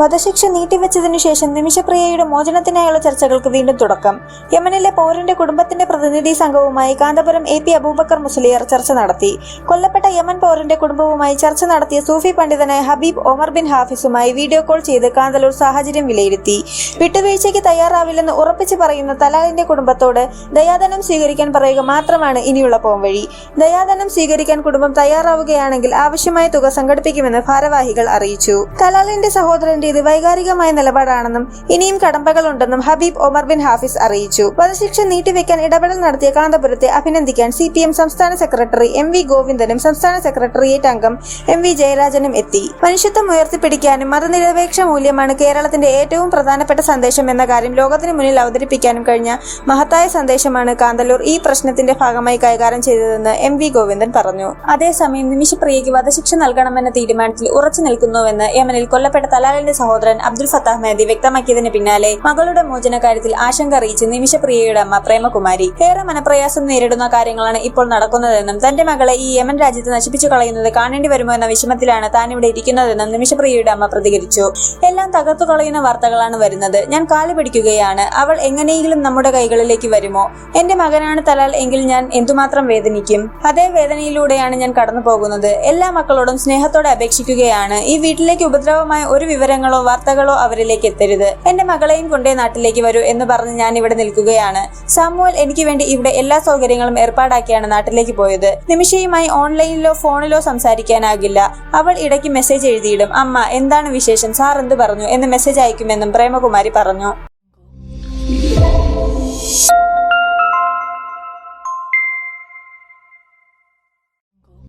വധശിക്ഷ നീട്ടിവെച്ചതിനു ശേഷം നിമിഷപ്രിയയുടെ മോചനത്തിനായുള്ള ചർച്ചകൾക്ക് വീണ്ടും തുടക്കം. യമനിലെ പൗരന്റെ കുടുംബത്തിന്റെ പ്രതിനിധി സംഘവുമായി കാന്തപുരം എ പി അബൂബക്കർ മുസ്ലിയർ ചർച്ച നടത്തി. കൊല്ലപ്പെട്ട യമൻ പൗരന്റെ കുടുംബവുമായി ചർച്ച നടത്തിയ സൂഫി പണ്ഡിതനായ ഹബീബ് ഒമർ ബിൻ ഹാഫിസുമായി വീഡിയോ കോൾ ചെയ്ത് കാന്തലൂർ സാഹചര്യം വിലയിരുത്തി. വിട്ടുവീഴ്ചയ്ക്ക് തയ്യാറാവില്ലെന്ന് ഉറപ്പിച്ചു പറയുന്ന തലാലിന്റെ കുടുംബത്തോട് ദയാദനം സ്വീകരിക്കാൻ പറയുക മാത്രമാണ് ഇനിയുള്ള പോംവഴി ദയാദനം സ്വീകരിക്കാൻ കുടുംബം തയ്യാറാവുകയാണെങ്കിൽ ആവശ്യമായ തുക സംഘടിപ്പിക്കുമെന്ന് ഭാരവാഹികൾ അറിയിച്ചു. തലാലിന്റെ സഹോദരന്റേത് വൈകാരികമായ നിലപാടാണെന്നും ഇനിയും കടമ്പകളുണ്ടെന്നും ഹബീബ് ഒമർ ബിൻ ഹാഫിസ് അറിയിച്ചു. വധശിക്ഷ നീട്ടിവെക്കാൻ ഇടപെടൽ നടത്തിയ കാന്തപുരത്തെ അഭിനന്ദിക്കാൻ സി സംസ്ഥാന സെക്രട്ടറി എം വി ഗോവിന്ദനും സംസ്ഥാന സെക്രട്ടേറിയറ്റ് അംഗം എം വി ജയരാജനും എത്തി. മനുഷ്യത്വം ഉയർത്തിപ്പിടിക്കാനും മതനിരപേക്ഷ മൂല്യമാണ് കേരളത്തിന്റെ ഏറ്റവും പ്രധാനപ്പെട്ട സന്ദേശം എന്ന കാര്യം ലോകത്തിന് മുന്നിൽ അവതരിപ്പിക്കാനും കഴിഞ്ഞ മഹത്തായ സന്ദേശമാണ് കാന്തല്ലൂർ ഈ പ്രശ്നത്തിന്റെ ഭാഗമായി കൈകാര്യം ചെയ്തതെന്ന് എം വി ഗോവിന്ദൻ പറഞ്ഞു. അതേസമയം നിമിഷപ്രിയയ്ക്ക് വധശിക്ഷ നൽകണമെന്ന തീരുമാനത്തിൽ ഉറച്ചു നിൽക്കുന്നുവെന്ന് യമനിൽ കൊല്ലപ്പെട്ട തലാലിന്റെ സഹോദരൻ അബ്ദുൽ ഫത്താഹ് മേദി വ്യക്തമാക്കിയതിന് പിന്നാലെ മകളുടെ മോചന കാര്യത്തിൽ ആശങ്ക അറിയിച്ച് നിമിഷപ്രിയയുടെ അമ്മ പ്രേമകുമാരി. ഏറെ മനപ്രയാസം നേരിടുന്ന കാര്യങ്ങളാണ് ഇപ്പോൾ നടക്കുന്നതെന്നും തന്റെ മകളെ ഈ യമൻ രാജ്യത്ത് നശിപ്പിച്ചു കളയുന്നത് കാണേണ്ടി വരുമോ എന്ന വിഷമത്തിലാണ് താൻ ഇവിടെ ഇരിക്കുന്നതെന്നും നിമിഷപ്രിയയുടെ അമ്മ പ്രതികരിച്ചു. എല്ലാം തകർത്തു കളയുന്ന വാർത്തകളാണ് വരുന്നത്. ഞാൻ കാൽ പിടിക്കുകയാണ്. അവൾ എങ്ങനെയെങ്കിലും നമ്മുടെ കൈകളിലേക്ക് വരുമോ? എന്റെ മകനാണ് തലാൽ എങ്കിൽ ഞാൻ എന്തുമാത്രം വേദനിക്കും? അതേ വേദനയിലൂടെയാണ് ഞാൻ കടന്നു പോകുന്നത് എല്ലാ മക്കളോടും സ്നേഹത്തോടെ അപേക്ഷിക്കുകയാണ്. ഈ വീട്ടിലേക്ക് ഉപദ്രവമായ ഒരു വിവരങ്ങളോ വാർത്തകളോ അവരിലേക്ക് എത്തരുത്. എന്റെ മകളെയും കൊണ്ടേ നാട്ടിലേക്ക് വരൂ എന്ന് പറഞ്ഞ് ഞാൻ ഇവിടെ നിൽക്കുകയാണ്. സാമുവൽ എനിക്ക് വേണ്ടി ഇവിടെ എല്ലാ സൗകര്യങ്ങളും ഏർപ്പാടാക്കിയാണ് നാട്ടിലേക്ക് പോയത്. നിമിഷയുമായി ഓൺലൈനിലോ ഫോണിലോ സംസാരിക്കാനാകില്ല. അവൾ ഇടയ്ക്ക് മെസ്സേജ് എഴുതിയിടും. അമ്മ എന്താണ് വിശേഷം? സാർ എന്ത് പറഞ്ഞു? എന്ന് മെസ്സേജ് അയക്കുമെന്നും പ്രേമകുമാരി പറഞ്ഞു.